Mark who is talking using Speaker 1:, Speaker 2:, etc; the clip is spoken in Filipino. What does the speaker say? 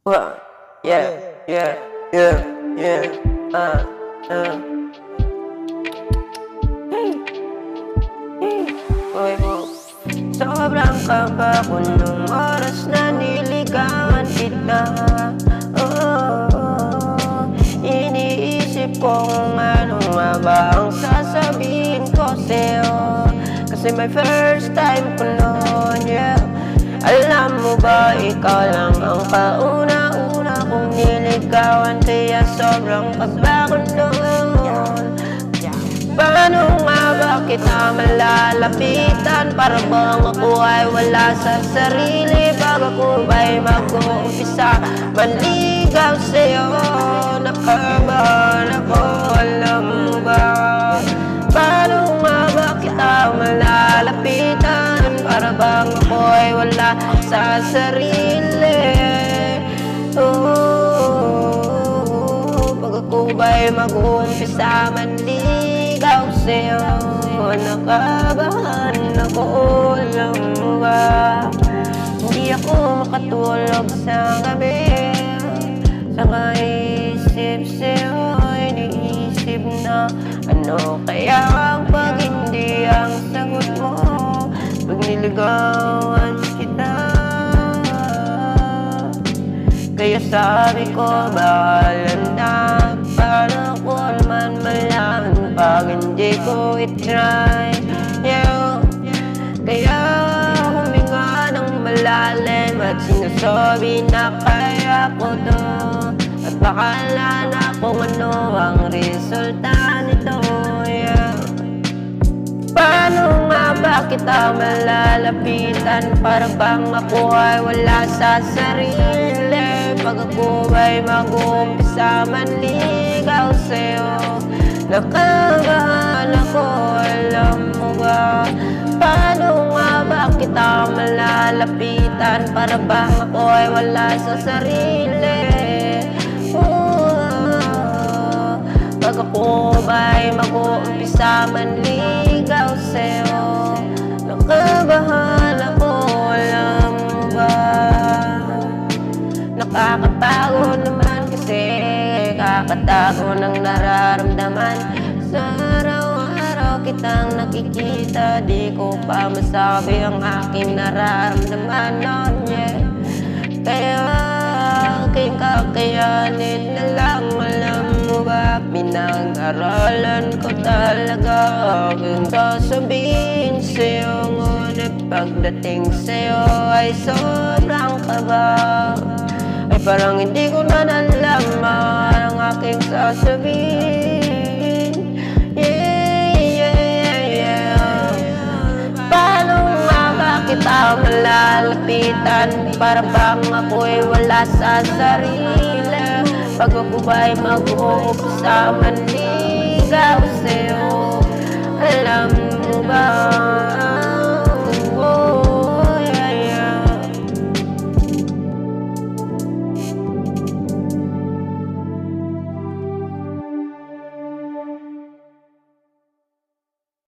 Speaker 1: Wah, yeah, yeah, yeah, yeah, ah, ah. Hey, hey, boy mo. Sobrang kaba ko nung oras na niligawan kita oh, Iniisip ko kung ano nga ba ang sasabihin ko sa'yo Kasi my first time ko noon, yeah Alam mo ba, ikaw lang ang kong niligawan Kaya sobrang kaba ko noon. Paano nga ba kita malalapitan? Para bang ako ay wala sa sarili Bago ko ba'y mag-uumpisa? Manligaw sa'yo Nakabahan ako, alam mo ba? Paano nga ba kita malalapitan? Para bang ako ay wala sa sarili? Oh, pag ako ba'y mag-uumpisa manligaw sa'yo. Nakabahan ako, alam mo ba Hindi ako makatulog sa gabi. Sa kaisip sa'yo, iniisip na Ano kaya ang pag hindi ang sagot mo? Pag niligawan kita. Kaya sabi ko, bahala naman malaman Pag hindi ko itry yeah. Kaya huminga ng malalim At sinasabi na kaya ko to At bakala na kung ano ang resulta nito yeah. Paano nga ba kita malalapitan Para bang ako ay wala sa sarili Pag ako ay mag-uumpisa manligaw sa'yo Nakagahan ako, alam mo ba? Paano nga ba kita malalapitan? Para bang ako ay wala sa sarili? Oh, pag ako ba'y mag-uumpisa manligaw sa'yo Nakabahan ako, alam mo ba? Nakakapagod naman kasi Kakatago ng nararamdaman. Sa araw-araw kitang nakikita Di ko pa masabi ang aking nararamdaman. Noon, yeah Kaya aking kakayanin na lang Alam mo ba, pinag-aralan ko talaga Aking sasabihin sa'yo. Ngunit pagdating sa'yo ay sobrang kaba. Ay parang hindi ko na sasabihin Yeah, yeah, yeah. Paano nga ba kita malalapitan? Para bang ako'y wala sa sarili? Pag ako ba'y mag-uumpisa manligaw sa'yo? Alam mo ba